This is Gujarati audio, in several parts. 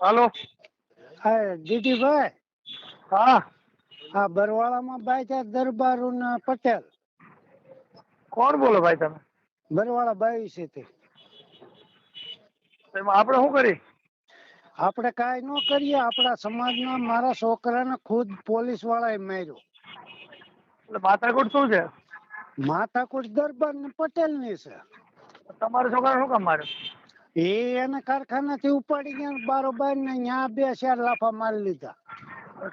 હાલો. હા જીટીભાઈ હા હા બરવાળામાં ભાઈ છે દરબારુ પટેલ. કોણ બોલો ભાઈ તમે? બરવાળા બાઈ છે તે. એમાં આપણે શું કરી? આપણે કાંઈ ન કરીએ આપણા સમાજના મારા છોકરાને ખુદ પોલીસ વાળાએ માર્યો. એટલે માથાકૂટ શું છે? માથાકૂટ દરબાર ને પટેલની છે. તમારા છોકરા શું કામ માર્યો? એ એને કારખાનાથી ઉપાડી ગયા બારોબાર ને ત્યાં બે ચાર લાફા મારી લીધા.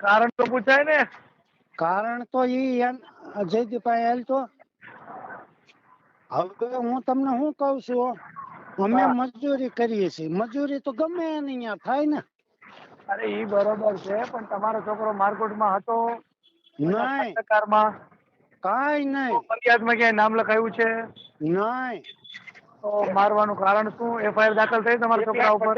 કારણ તો પૂછાય ને. કારણ તો ઈ જયદીપભાઈ હાલ તો હવે હું તમને શું કહું છું અમે મજૂરી કરીએ છીએ. મજૂરી તો ગમે એની થાય ને. અરે ઈ બરોબર છે પણ તમારો છોકરો મારકોટમાં હતો? નહીં. કાઈ નહીં. ફરિયાદમાં ક્યાંય નામ લખાયું છે? નહીં. મારવાનું કારણ શું? એફઆઈઆર દાખલ થઈ તમારા છોકરા ઉપર?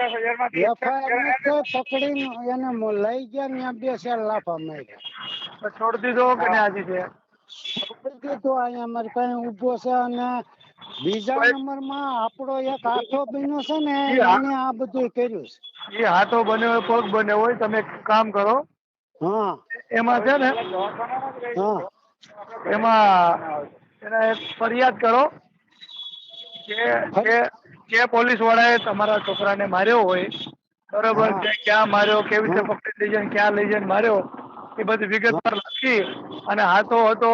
પકડી એને લઈ ગયા ને બે શેર લાફા માર્યા. છોડી દીધો કે ન્યાજી છે? છોડી દીધો અહીંયા અમારી કઈ ઊભો છે અને બીજા નંબરમાં આપણો એક હાથો બન્યો છે ને એને આ બધું કર્યું છે. એ હાથો બન્યો હોય પગ બન્યો હોય તમે કામ કરો. હા. એમાં છે ને? હા. એમાં એને ફરિયાદ કરો. કે કે પોલીસ વાળાએ તમારા છોકરાને માર્યો હોય બરોબર કે ક્યાં માર્યો કેવી રીતે પકડી લઈ જઈને ક્યાં લઈ જઈને માર્યો એ બધી વિગતવાર લખી અને હાથો હતો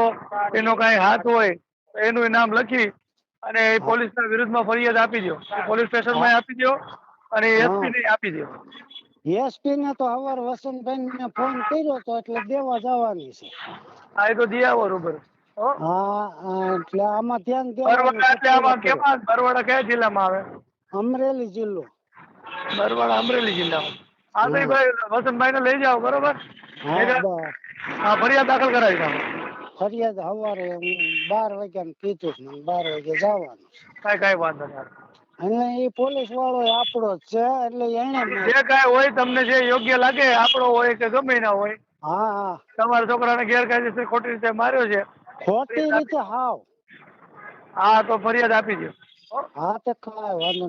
એનો કાંઈ હાથ હોય એનું નામ લખી અને એ પોલીસના વિરુદ્ધમાં ફરિયાદ આપી દો પોલીસ સ્ટેશનમાં આપી દો અને એસપી ને આપી દો એસપી ને તો હવાર વસંતભાઈ ને ફોન કર્યો તો એટલે દેવા જવાની છે. આ તો દી આવો રૂબરૂ. હો હા હા, એટલે આમાં ધ્યાન બરવાડા એટલે આમાં કેમાં? બરવાડા કયા જિલ્લામાં આવે? અમરેલી જિલ્લો. બરવાડા અમરેલી જિલ્લામાં. હા. ભાઈ વસંતભાઈ ને લઈ જાઓ બરોબર? હા ફરિયાદ દાખલ કરાવી તમે. ફરિયાદ હવારે બાર વાગ્યા કીધું મને બાર વાગે જવાનું કઈ કઈ વાંધો નહીં. અને એ પોલીસ વાળો આપણો જ છે એટલે એને જે કાંઈ હોય તમને જે યોગ્ય લાગે આપણો હોય કે ગમે ના હોય. હા હા. તમારા છોકરાને ગેરકાયદેસર ખોટી રીતે માર્યો છે. ખોટી રીતે હાવ. હા તો ફરિયાદ આપી દો. હા તે કઈ વાંધો